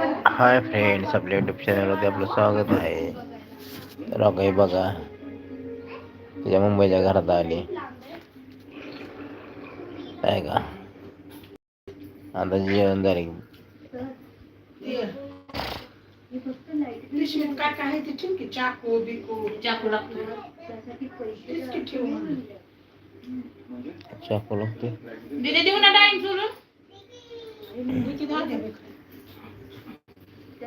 Hi friends आपल्या YouTube चॅनलमध्ये आपलं स्वागत आहे तर काही बघा तुझ्या मुंबईच्या घरात आली काय का आता जेवण झाले ते चाकू बिकू चाकू लागतो. चाकू लागते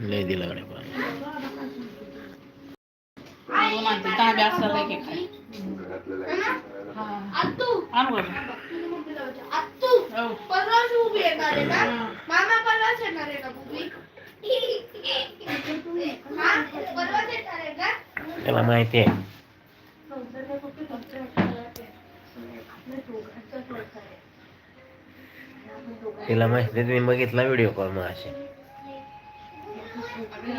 लय दिलं कडे तांबे असला खाली. हो. परवाच उभी येणार आहे ना मामा परवाच येणार आहे ना उभी? हा? परवाच येणार आहे का? त्याला माहिती आहे. तिला माहिती आहे, तुम्ही बघितला व्हिडिओ कॉल मग असे आपल्या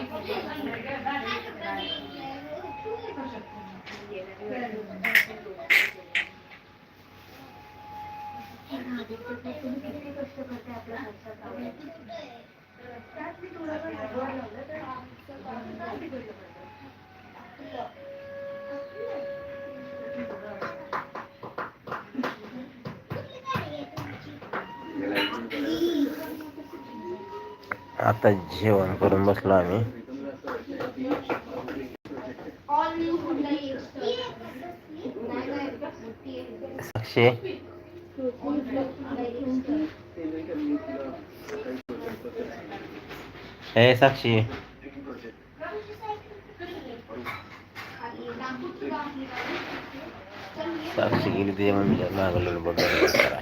आता जेवण करून बसलो आम्ही. साक्षी. हे साक्षी. साक्षी गेली तुझ्या मम्मीच्या म्हणजे मागलं बघायला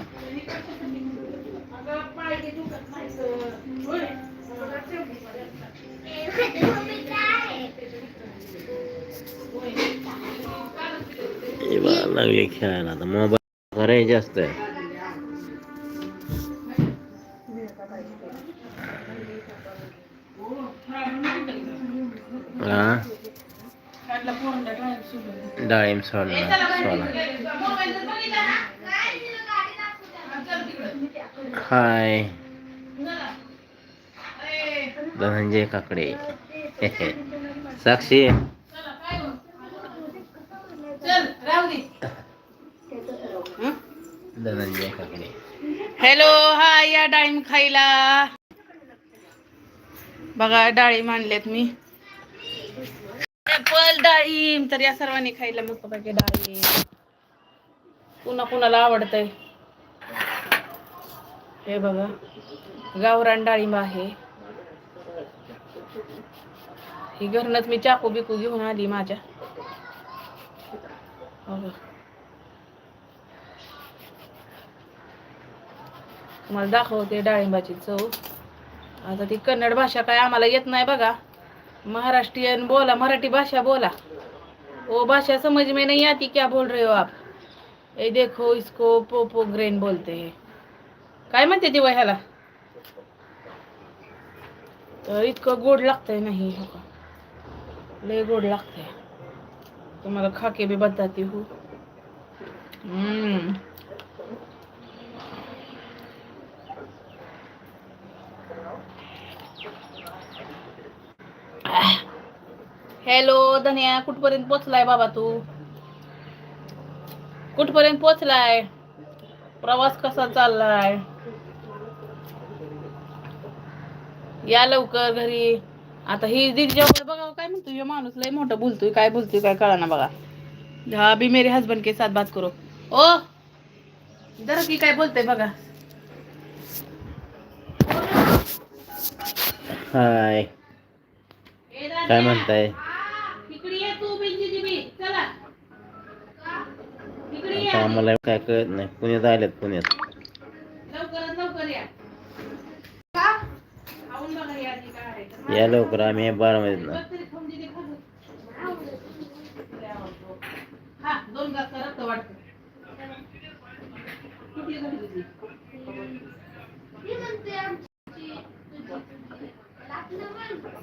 बघा लागले खेळायला. आता मोबाईल करायचे जास्त आहे. डाळिंब सोडून. सोडला. सोला hi Dhananjay Kakade. Sakshi. Dhananjay Kakade. Hello hi या डाळिंब खायला. बघा डाळिंब आणलेत मी. ऍपल डाळिंब तर या सर्वांनी खायला मस्त पाहिजे डाळिंब. कुणा कुणाला आवडतंय? हे बघा गावरान डाळिंब आहे. ही घरनच मी चाकू बिकू घेऊन आली माझ्या. हो तुम्हाला दाखवते डाळिंबाची चव. आता ती कन्नड भाषा काय आम्हाला येत नाही बघा. महाराष्ट्रीयन बोला मराठी भाषा बोला. वो भाषा समझ में नहीं आती क्या बोल रहे हो आप? ये देखो इसको पोपो ग्रेन बोलते हैं. काय म्हणते ती ह्याला तर इतकं गोड लागतंय नाही हो का लय गोड लागतंय तुम्हाला खाके भी बताती हूँ। हम्म। हॅलो, धन्या, कुठपर्यंत पोचलाय बाबा तू? कुठपर्यंत पोचलाय? प्रवास कसा चाललाय? या लवकर घरी. आता ही दीदीच्या बघा काय म्हणतो ह्यो माणूस लय मोठं बोलतोय काय बोलतोय काय कळा ना बघा. हा अभी मेरे हस्बंड के साथ बात करो. ओ जरा की काय बोलतोय बघा. हाय. काय म्हणताय? आता आम्हाला काय कळत नाही. पुण्यात आलेत पुण्यात.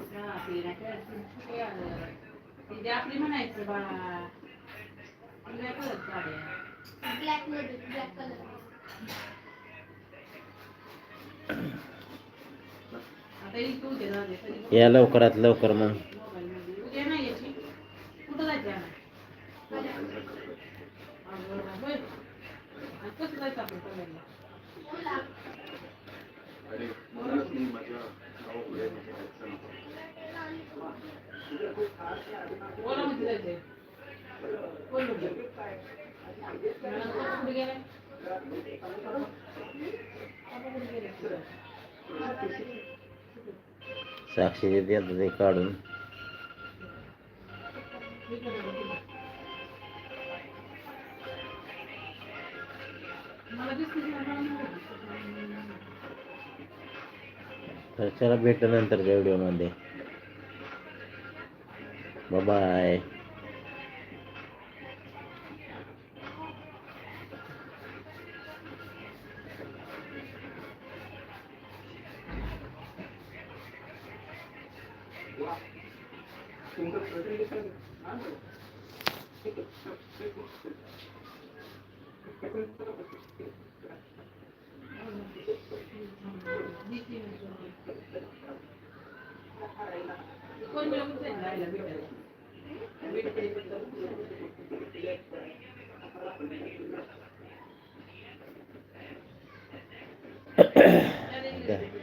का? ते आलं. ती जी आपली म्हणायचं बाळा. ब्लॅकमध्ये ब्लॅक कलर या लवकरात लवकर मग साक्षी देतात आता ते काढून. इकडे बघ, नंतर मला दिसते तर चला भेटू नंतरच्या व्हिडिओमध्ये बाय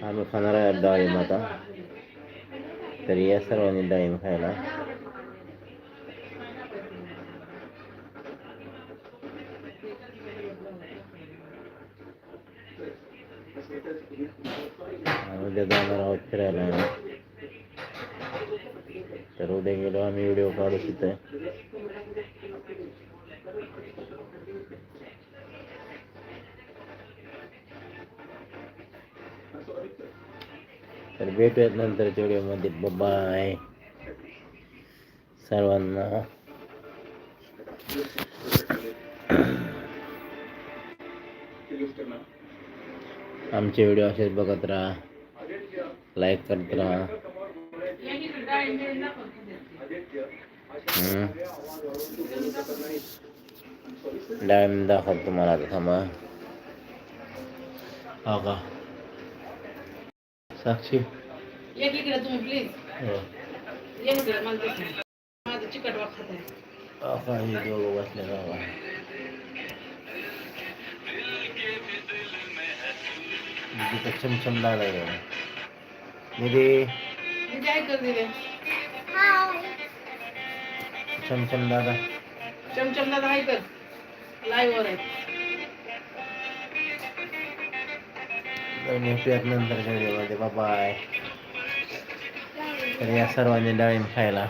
આનો ખાનારા અડ્ડા એ માતા तर या सर्वांनी डाळिंब खायला. उद्या जाणार आहोत फिरायला. तर उद्या गेलो आम्ही व्हिडिओ काढू तिथे. तर भेटूयात नंतरच्या व्हिडिओमध्ये बाय सर्वांना आमचे व्हिडिओ असेच बघत राहा लाईक करत राहा या इकडे डाळिंब बिळिंब दाखव तुझ्या. हम्म. डाळिंब दाखवतो तुम्हाला आता थांबा हो का साक्षी। या इकडे तुम्ही प्लीज़ हो. या इकडे मला दिसलं. माझं चिकट वाखत आहे. हो का हे दोघं बसले बाबा. तिथं चमचम लागलाय बघा. दीदी मी काय कर दिले. चमचम दादा. चमचम दादा हाय कर. लाईव्ह वर आहे. भेटूयात नंतरच्या व्हिडिओमध्ये बाय तर या सर्वांनी डाळिंब खायला.